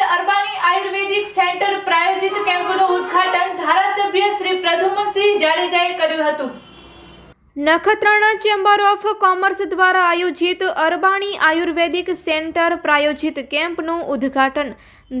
સ્થિત અરબાણી આયુર્વેદિક સેન્ટર પ્રાયોજિત કેમ્પનું ઉદ્ઘાટન ધારાસભ્ય શ્રી પ્રદ્યુમનસિંહ જાડેજાએ કર્યું હતું. નખત્રાણા ચેમ્બર ઓફ કોમર્સ દ્વારા આયોજિત અરબાણી આયુર્વેદિક સેન્ટર પ્રાયોજિત કેમ્પનું ઉદ્ઘાટન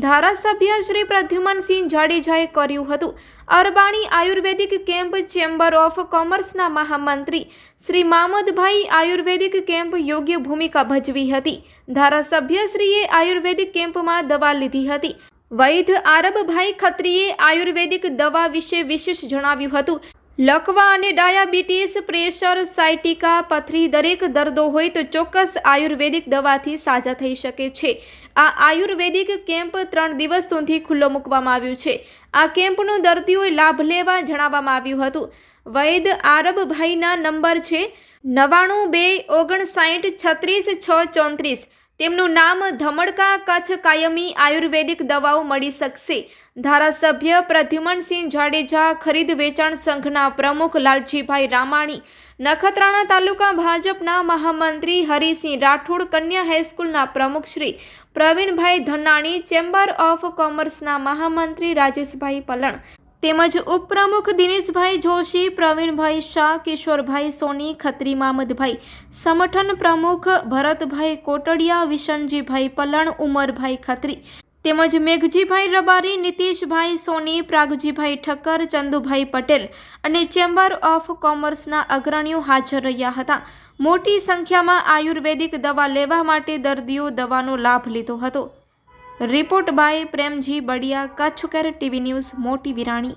ધારાસભ્ય શ્રી પ્રદ્યુમનસિંહ જાડેજાએ કર્યું હતું. અરબાણી આયુર્વેદિક કેમ્પ ચેમ્બર ઓફ કોમર્સના મહામંત્રી શ્રી મામદભાઈ આયુર્વેદિક કેમ્પ યોગ્ય ભૂમિકા ભજવી હતી. ધારાસભ્યશ્રીએ આયુર્વેદિક કેમ્પમાં દવા લીધી હતી. વૈધ આરબભાઈ ખત્રીએ આયુર્વેદિક દવા વિશે વિશેષ જણાવ્યું હતું. લકવા અને ડાયાબિટીસ, પ્રેશર, સાયટિકા, પથરી દરેક દર્દો હોય તો ચોક્કસ આયુર્વેદિક દવાથી સાજા થઈ શકે છે. આ આયુર્વેદિક કેમ્પ ત્રણ દિવસ સુધી ખુલ્લો મૂકવામાં આવ્યું છે. આ કેમ્પનો દર્દીઓએ લાભ લેવા જણાવવામાં આવ્યું હતું. વૈદ આરબભાઈના નંબર છે નવ્વાણું બે ઓગણસાઠ છત્રીસ છ ચોત્રીસ. તેમનું નામ ધમડકા કચ્છ કાયમી આયુર્વેદિક દવાઓ મળી શકશે. ધારાસભ્ય પ્રદ્યુમનસિંહ જાડેજા ખરીદ વેચાણ સંઘના પ્રમુખ લાલજીભાઈ રામાણી, નખત્રાણા તાલુકા ભાજપના મહામંત્રી હરિસિંહ રાઠોડ, કન્યા હાઈસ્કૂલના પ્રમુખ શ્રી પ્રવીણભાઈ ધનાણી, ચેમ્બર ઓફ કોમર્સના મહામંત્રી રાજેશભાઈ પલણ તેમજ ઉપપ્રમુખ દિનેશભાઈ જોશી, પ્રવીણભાઈ શાહ, કિશોરભાઈ સોની, ખત્રી મામદભાઈ સંગઠન પ્રમુખ ભરતભાઈ કોટડિયા, વિશનજીભાઈ પલણ, ઉમરભાઈ ખત્રી તેમજ મેઘજીભાઈ રબારી, નીતિશભાઈ સોની, પ્રાગજીભાઈ ઠક્કર, ચંદુભાઈ પટેલ અને ચેમ્બર ઓફ કોમર્સના અગ્રણીઓ હાજર રહ્યા હતા. મોટી સંખ્યામાં આયુર્વેદિક દવા લેવા માટે દર્દીઓ દવાનો લાભ લીધો હતો. Report by Premji Badiya Kutch care TV news Moti Virani.